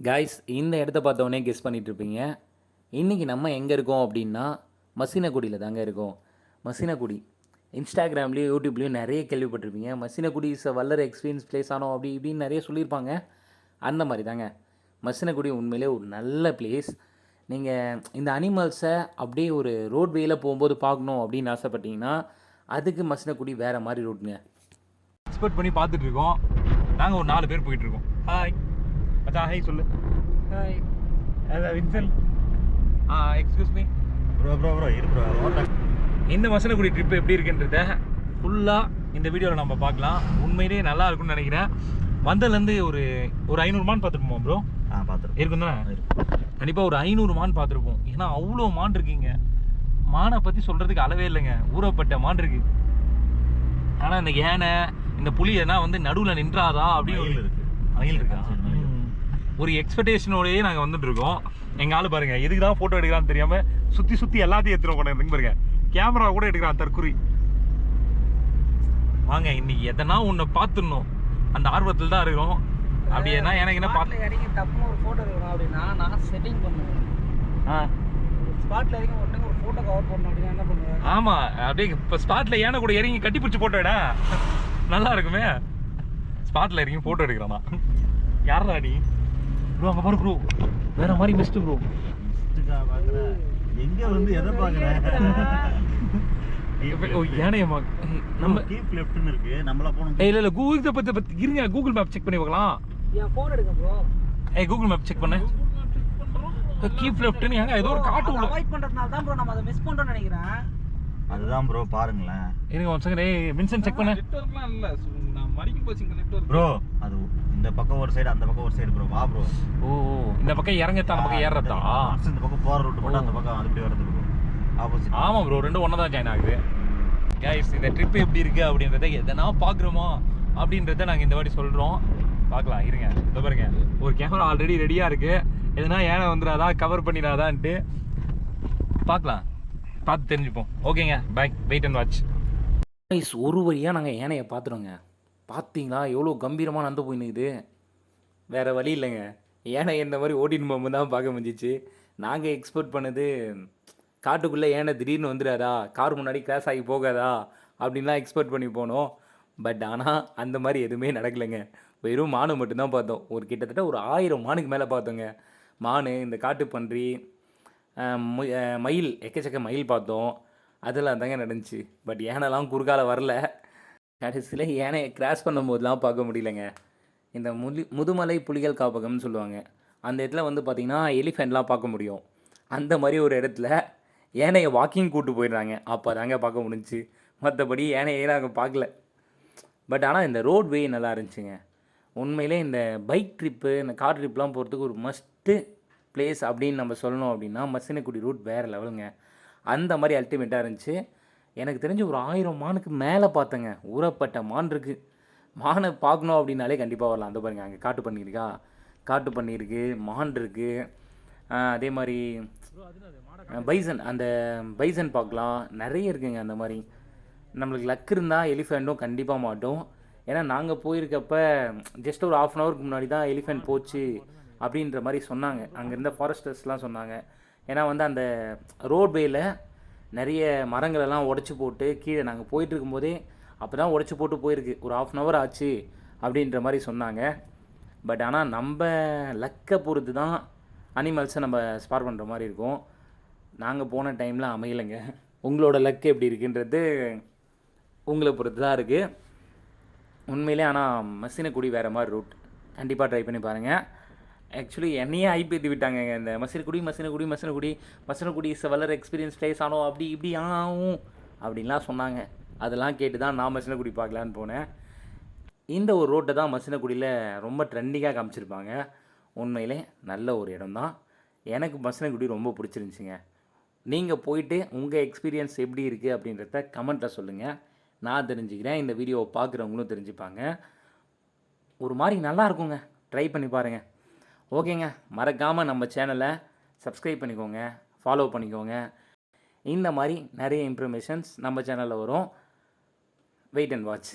Guys இந்த இடத்த பார்த்தோன்னே கெஸ் பண்ணிகிட்ருப்பீங்க இன்றைக்கி நம்ம எங்கே இருக்கோம் அப்படின்னா மசினகுடியில் தாங்க இருக்கோம். மசினகுடி. இன்ஸ்டாகிராம்லேயும் யூடியூப்லேயும் நிறைய கேள்விப்பட்டிருப்பீங்க. மசினகுடி இஸ் அ வல்லர் எக்ஸ்பீரியன்ஸ் பிளேஸ் ஆனோம் அப்படி இப்படின்னு நிறைய சொல்லியிருப்பாங்க. அந்த மாதிரி தாங்க. மசினகுடி உண்மையிலே ஒரு நல்ல பிளேஸ் நீங்கள் இந்த அனிமல்ஸை அப்படியே ஒரு ரோட்வேயில் போகும்போது பார்க்கணும் அப்படின்னு ஆசைப்பட்டீங்கன்னா அதுக்கு மசினகுடி வேறு மாதிரி ரோடுங்க எக்ஸ்பெக்ட் பண்ணி பார்த்துட்ருக்கோம் நாங்கள் ஒரு நாலு பேர் போயிட்டுருக்கோம் ஹாய் மச்சான் ஹாய் சொல்லு. Hi Vinson ah excuse me bro bro bro இரு ப்ரோ ஓட்டேன் இந்த மசனகுடி ட்ரிப் எப்படி இருக்குன்றத ஃபுல்லாக இந்த வீடியோவில் நம்ம பார்க்கலாம். உண்மையிலேயே நல்லா இருக்கும்னு நினைக்கிறேன். வந்ததுலேருந்து ஒரு ஒரு ஐநூறு மான் பார்த்துருப்போம் ப்ரோ ஆ பார்த்துருக்கேன் இருக்கும் தானே? கண்டிப்பாக ஒரு ஐநூறு மான் பார்த்துருப்போம். ஏன்னா அவ்வளோ மான் இருக்கீங்க. மானை பற்றி சொல்கிறதுக்கு அளவே இல்லைங்க. ஊறப்பட்ட மான் இருக்கு. ஆனால் இந்த யானை இந்த புலி எதனா வந்து நடுவில் நின்றாதா அப்படின்னு மயில் ஒரு- இருக்கு. ஒரு எக்ஸ்பெக்டேஷனோடயே நாங்கள் வந்துட்டு இருக்கோம் எங்க ஆளு பாருங்க எதுக்கு தான் ஃபோட்டோ எடுக்கிறான்னு தெரியாம சுற்றி சுற்றி எல்லாத்தையும் எடுத்துகிட்டு கொண்டு பாருங்க. கேமரா கூட எடுக்கிறான் தற்குறி வாங்க இன்னைக்கு எதனா ஒன்று பார்த்துடணும். அந்த ஆர்வத்தில் தான் இருக்கிறோம். அப்படி என்ன எனக்கு என்ன பார்த்து இறங்கி டப்புன்னு ஒரு போட்டோ எடுக்கணும் அப்படின்னா நான் செட்டிங் பண்ணுவேன். ஆ. ஸ்பாட்ல இறங்கி உடனே ஒரு போட்டோ கவர் பண்ணணும் அப்படின்னா என்ன பண்ணுவேன்? ஆமா அப்படியே இப்போ ஸ்பாட்ல ஏன கூட இறங்கி கட்டி பிடிச்சி போட்டோ எட? நல்லா இருக்குமே. ஸ்பாட்ல இறங்கி போட்டோ எடுக்கிறானா? யாரா நீ? ப்ரோ அங்க பாரு ப்ரோ வேற மாதிரி மிஸ்ட் ப்ரோ எங்க வந்து எதை யானையம்மா நம்ம கீப் லெஃப்ட்னு இருக்கு. நம்மள போகணும் ஏய் இல்ல இல்ல கூகுள் பத்தி பத்தி இருங்க கூகுள் மேப் செக் பண்ணி பார்க்கலாம். என் போன் எடுக்க ப்ரோ ஏய் கூகுள் மேப் செக் பண்ணு. கீப் லெஃப்ட்னு ஏங்க ஏதோ ஒரு காட்டு உள்ள அவாய்ட் பண்றதுனால தான் ப்ரோ நம்ம அதை மிஸ் பண்றோம்னு நினைக்கிறேன். அதுதான் ப்ரோ பாருங்களேன். இருங்க ஒன் செகண்ட் ஏய் வின்சென்ட் செக் பண்ணு. நெட்வொர்க்லாம் இல்ல நான் மடிக்கு போச்சுங்க நெட்வொர்க். ப்ரோ அது இந்த பக்கம் ஒரு சைடு அந்த பக்கம் ஒரு சைடு ப்ரோ வா ப்ரோ ஓ ஓ, இந்த பக்கம் இறங்கத்தான் அந்த பக்கம் ஏறதா இந்த பக்கம் போற ரூட் மட்டும் அந்த பக்கம் அது இப்படி வரது ப்ரோ ஆப்போசிட் ஆமா ப்ரோ ரெண்டும் ஒன்றா தான் ஜாயின் ஆகுது. கைஸ் இந்த ட்ரிப் எப்படி இருக்கு அப்படின்றத எதனா பார்க்குறோமா அப்படின்றத நாங்கள் இந்த வாட்டி சொல்கிறோம் பார்க்கலாம் இருங்க. இந்த பாருங்க. ஒரு கேமரா ஆல்ரெடி ரெடியாக இருக்கு. எதனா ஏனை வந்துடாதா கவர் பண்ணிடாதான்ட்டு பார்க்கலாம். பார்த்து தெரிஞ்சுப்போம். ஓகேங்க bye wait and watch guys ஒரு வழியாக நாங்கள் யானையை பார்த்துட்டோங்க. பார்த்தீங்களா? எவ்வளோ கம்பீரமாக நடந்து போய் வேறு வழி இல்லைங்க. யானை இந்த மாதிரி ஓட்டின்னு போகும்போது தான் பார்க்க முடிஞ்சிச்சு. நாங்கள் எக்ஸ்போர்ட் பண்ணது காட்டுக்குள்ளே யானை திடீர்னு வந்துடாதா கார் முன்னாடி கிராஸ் ஆகி போகாதா? அப்படின்லாம் எக்ஸ்போர்ட் பண்ணி போனோம். பட் ஆனால் அந்த மாதிரி எதுவுமே நடக்கலைங்க. வெறும் மானு மட்டும்தான் பார்த்தோம். ஒரு கிட்டத்தட்ட ஒரு ஆயிரம் மானுக்கு மேலே பார்த்தோங்க. மானு இந்த காட்டு பன்றி மயில் எக்கச்சக்க மயில் பார்த்தோம். அதெல்லாம் தாங்க நடந்துச்சு. பட் யானைலாம் குறுக்கால வரல. கடைசியில் யானையை கிராஸ் பண்ணும்போதெலாம் பார்க்க முடியலங்க. இந்த முலி முதுமலை புலிகள் காப்பகம்னு சொல்லுவாங்க. அந்த இடத்துல வந்து பார்த்திங்கன்னா எலிஃபெண்ட்லாம் பார்க்க முடியும். அந்த மாதிரி ஒரு இடத்துல யானையை வாக்கிங் கூட்டு போயிடுறாங்க. அப்போ தாங்க பார்க்க முடிஞ்சுச்சு. மற்றபடி யானையை நாங்கள் பார்க்கல. பட் ஆனால் இந்த ரோட்வே நல்லா இருந்துச்சுங்க. உண்மையிலே இந்த பைக் ட்ரிப்பு இந்த கார் ட்ரிப்லாம் போகிறதுக்கு ஒரு மஸ்ட்டு பிளேஸ் அப்படின்னு நம்ம சொல்லணும் அப்படின்னா மசினக்குடி ரூட் வேறு லெவலுங்க அந்த மாதிரி அல்டிமேட்டாக இருந்துச்சு. எனக்கு தெரிஞ்சு ஒரு ஆயிரம் மானுக்கு மேலே பார்த்தேங்க. ஊறப்பட்ட மான் இருக்குது மானை பார்க்கணும் அப்படின்னாலே கண்டிப்பாக வரலாம். அந்த பாருங்க அங்கே காட்டு பண்ணியிருக்கா காட்டு பண்ணியிருக்கு மான் இருக்குது அதே மாதிரி பைசன் அந்த பைசன் பார்க்கலாம். நிறைய இருக்குங்க அந்த மாதிரி. நம்மளுக்கு லக் இருந்தால் எலிஃபெண்ட்டும் கண்டிப்பாக மாட்டோம். ஏன்னா நாங்கள் போயிருக்கப்ப ஜஸ்ட் ஒரு ஆஃப் அன் ஹவருக்கு முன்னாடி தான் எலிஃபெண்ட் போச்சு. அப்படின்ற மாதிரி சொன்னாங்க. அங்கே இருந்த ஃபாரஸ்டர்ஸ்லாம் சொன்னாங்க. ஏன்னா வந்து அந்த ரோட்வேயில் நிறைய மரங்களெல்லாம் உடச்சி போட்டு கீழே நாங்கள் போயிட்டு இருக்கும்போதே அப்போ தான் உடச்சி போட்டு போயிருக்கு. ஒரு ஆஃப் அன் ஹவர் ஆச்சு அப்படின்ற மாதிரி சொன்னாங்க. பட் ஆனால் நம்ம லக்கை பொறுத்து தான் அனிமல்ஸை நம்ம ஸ்பார் பண்ணுற மாதிரி இருக்கும். நாங்கள் போன டைமில் அமையலைங்க. உங்களோட லக் எப்படி இருக்குன்றது உங்களை பொறுத்து தான் இருக்குது உண்மையிலே ஆனால் மசினக்குடி வேறு மாதிரி ரூட் கண்டிப்பாக ட்ரை பண்ணி பாருங்கள் ஆக்சுவலி என்னையே ஐப்பேத்தி விட்டாங்க. இந்த மசினக்குடி மசினக்குடி மசினக்குடி மசினக்குடி இஸ் வளர் எக்ஸ்பீரியன்ஸ் பிளேஸ் ஆனோம் அப்படி இப்படி ஆகும் அப்படின்லாம் சொன்னாங்க. அதெல்லாம் கேட்டு தான் நான் மசினக்குடி பார்க்கலான்னு போனேன். இந்த ஒரு ரோட்டை தான் மசினக்குடியில் ரொம்ப ட்ரெண்டிங்காக காமிச்சிருப்பாங்க. உண்மையிலே நல்ல ஒரு இடம் தான் எனக்கு மசினக்குடி ரொம்ப பிடிச்சிருந்துச்சிங்க. நீங்கள் போயிட்டு உங்கள் எக்ஸ்பீரியன்ஸ் எப்படி இருக்குது அப்படின்றத கமெண்ட்டில் சொல்லுங்கள் நான் தெரிஞ்சுக்கிறேன். இந்த வீடியோவை பார்க்குறவங்களும் தெரிஞ்சுப்பாங்க. ஒரு மாதிரி நல்லா இருக்குங்க. ட்ரை பண்ணி பாருங்கள் ஓகேங்க. மறக்காமல் நம்ம சேனலை சப்ஸ்கிரைப் பண்ணிக்கோங்க. ஃபாலோ பண்ணிக்கோங்க. இந்த மாதிரி நிறைய இன்ஃபர்மேஷன்ஸ் நம்ம சேனலில் வரும். Wait and watch